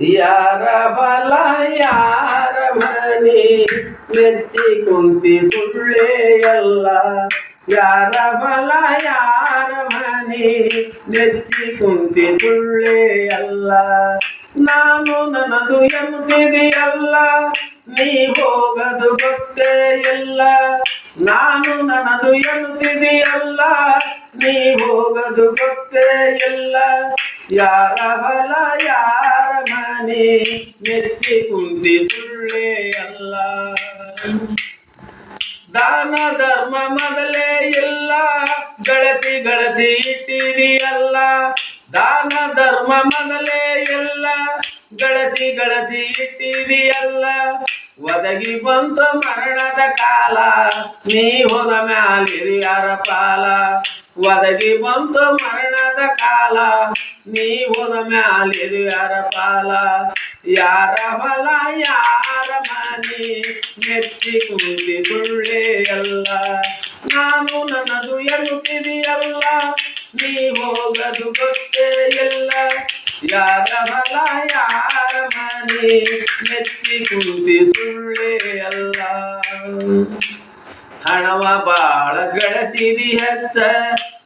ಯಾರ ಬಲ, ಯಾರ ಮನೆ ಮೆಚ್ಚಿ ಕುಂತಿ ಸುಳ್ಳೇ ಎಲ್ಲ. ಯಾರ ಬಲ, ಯಾರ ಮನೆ ಮೆಚ್ಚಿ ಕುಂತಿ ಸುಳ್ಳೇ ಎಲ್ಲ. ನಾನು ನನ್ನದು ಎಂತಿದೆಯಲ್ಲ, ನೀ ಹೋಗದು ಗೊತ್ತೇ ಇಲ್ಲ. ನಾನು ನನ್ನದು ಎಂತಿದೆಯಲ್ಲ, ನೀ ಹೋಗದು ಗೊತ್ತೇ ಇಲ್ಲ. ಯಾರ ಬಲ, ಯಾರ ಮನೆ? ಮೆಚ್ಚಿ ಕುಂದಿ ಸುಳ್ಳೇ ಅಲ್ಲ. ದಾನ, ಧರ್ಮ ಮೊದಲೇ ಇಲ್ಲ. ಗಳಸಿ ಗಳಸಿ ಅಲ್ಲ. ದಾನ, ಧರ್ಮ ಮೊದಲೇ ಇಲ್ಲ. ಗಳಸಿ ಗಳಸಿ ಅಲ್ಲ. ಒದಗಿ ಬಂತು ಮರಣದ ಕಾಲ. ನೀ ಹೋದ ಮ್ಯಾಲಿರಿಯರ ಪಾಲ? ಒದಗಿ ಬಂತು ಮರಣದ ಕಾಲ. ನೀ ಹೋದ ಯಾರ ಪಾಲ? ಯಾರ ಹೊಲ, ಯಾರ ಮನಿ? ನೆತ್ತಿ ಕುಂತಿ ಸುಳ್ಳೇ ಅಲ್ಲ. ನಾನು ನನ್ನದು ಎನ್ನುತ್ತಿದೆಯಲ್ಲ. ನೀ ಹೋಗದು ಗೊತ್ತೇ ಇಲ್ಲ. ಯಾರ ಹೊಲ, ಯಾರ ಮನಿ? ಮೆಚ್ಚಿ ಕುಂತಿ ಸುಳ್ಳೆ ಅಲ್ಲ. ಹಣವ ಬಾಳ ಗಳಿಸಿದಿ ಹೆಚ್ಚ.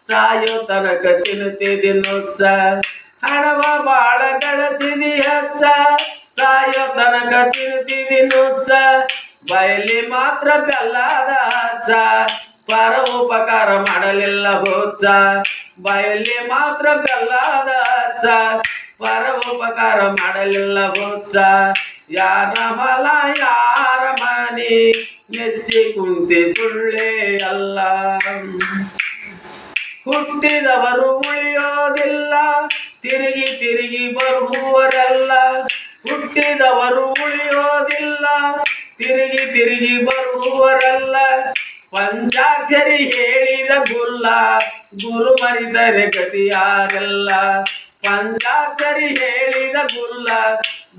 ಸಾಯೋ ತನಕ ತಿನ್ನುತ್ತಿದಿ ನುಚ್ಚ ಹಣವ ಬಾಳ ಗಳಿಸಿದಿ ಹೆಚ್ಚ ಸಾಯೋ ತನಕ ತಿನ್ನುತ್ತಿದಿ ನುಚ್ಚ ಬಯಲಿ ಮಾತ್ರ ಬೆಲ್ಲದ ಹಚ್ಚ ಪರ ಉಪಕಾರ ಮಾಡಲಿಲ್ಲ ಹುಚ್ಚ ಬಯಲಿ ಮಾತ್ರ ಬೆಲ್ಲದ ಹಚ್ಚ ಪರ ಉಪಕಾರ ಮಾಡಲಿಲ್ಲ ಹುಚ್ಚ ಯಾರ ಹೊಲ ಯಾರ ಮನೆ ಮೆಚ್ಚಿ ಕುಂತಿ ಸುಳ್ಳೇ ಅಲ್ಲ ಹುಟ್ಟಿದವರು ಉಳಿಯೋದಿಲ್ಲ. ತಿರುಗಿ ತಿರುಗಿ ಬರುವವರೆಲ್ಲ ಹುಟ್ಟಿದವರು ಉಳಿಯೋದಿಲ್ಲ. ತಿರುಗಿ ತಿರುಗಿ ಬರುವವರೆಲ್ಲ ಪಂಚಾಕ್ಷರಿ ಹೇಳಿದ ಗುಲ್ಲ, ಗುರು ಮರಿದರೆ ಗತಿಯಾರೆಲ್ಲ ಪಂಚಾಕ್ಷರಿ ಹೇಳಿದ ಗುಲ್ಲ,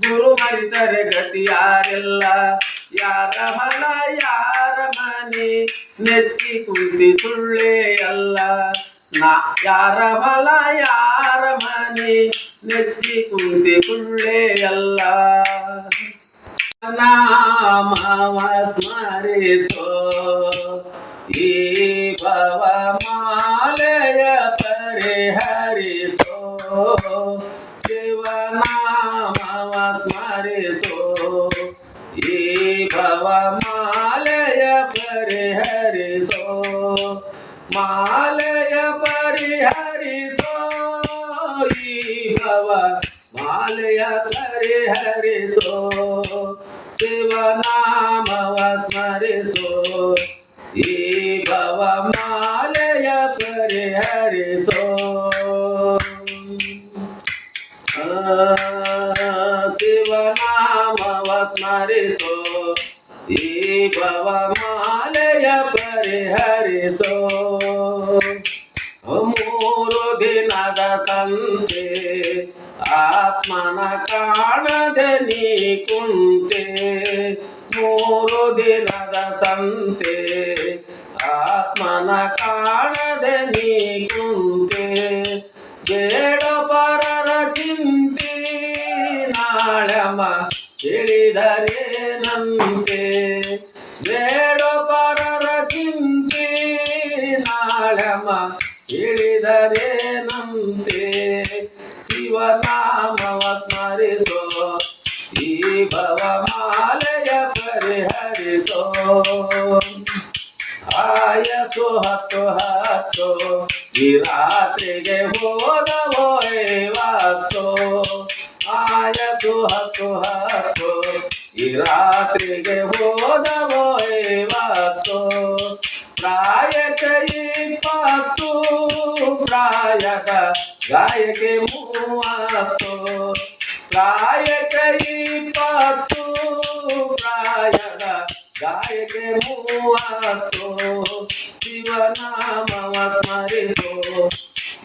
ಗುರು ಮರಿದರೆ ಗತಿಯಾರೆಲ್ಲ ಯಾರ ಹೊಲ ಯಾರ ಮನೆ, ನೆಚ್ಚಿ ಕುಂದಿ ಸುಳ್ಳೇ ಅಲ್ಲ ನಾ ಯಾರ ಬಲ, ಯಾರ ಮನೆ ನೆಚ್ಚಿ ಕೂತಿ ಸುಳ್ಳೇ ಅಲ್ಲ. ನಾಮವ ಸ್ಮರಿಸೋ, ಈ ಭವ ಮಾಲೆಯ ಪರಿಹರಿಸೋ. मालय परिहरि सोई भव। मालय परिहरि सो शिव नाम स्मरि सो ई भव मालय परिहरि सो शिव नाम स्मरि सो ई भव मालय परिहरि सो ಕುಂತೆ ಮೂರು ದಿನದ ಸಂತೆ, ಆತ್ಮನ ಕಾಣದೆ ನೀ ಕುಂತೆ ಬೇಡ ಪರರ ಚಿಂತೆ, ನಾಳಮ ತಿಳಿದರೆ ನಂತೆ. ಬೇಡ ಪರರ ಚಿಂತೆ, ನಾಳಮ ತಿಳಿದರೆ ಪರಿಹರಿಸೋ ಆಯತು ಹತ್ತು ಹತ್ತು ಈ ರಾತ್ರಿಗೆ ಹೋದವೋ ಇವತ್ತು ಆಯತು ಹತ್ತು ಹತ್ತು ಈ ರಾತ್ರಿಗೆ ಹೋದವೋ ಇವತ್ತು ಪ್ರಾಯಕ ಇಪ್ಪತ್ತು ಪ್ರಾಯಕ ಗಾಯಕ್ಕೆ ಮೂವತ್ತು ಮೂವತ್ತು ಶಿವನಾಮವ ಸ್ಮರಿಸೋ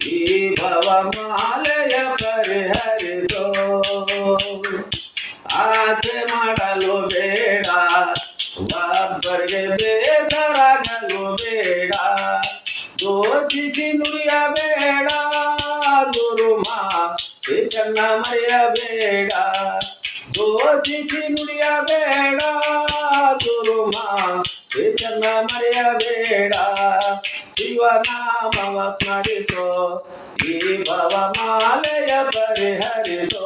ಈ ಭವ ಮಾಲೆಯ ಪರಿಹರಿಸೋ ಆಸೆ ಮಾಡಲು ಬೇಡ ಒಬ್ಬರಿಗೆ ಬೇಸರಾಗಲು ಬೇಡ ದೋಷಿಸಿ ನುಡಿಯಬೇಡ ಗುರು ಮಾ ಕೃಷ್ಣ ಮರೆಯಬೇಡ ದೇಶನ ಮರೆಯಬೇಡ ಶಿವನಾಮವ ಸ್ಮರಿಸೋ ಈ ಭವ ಮಾಲೆಯ ಪರಿಹರಿಸೋ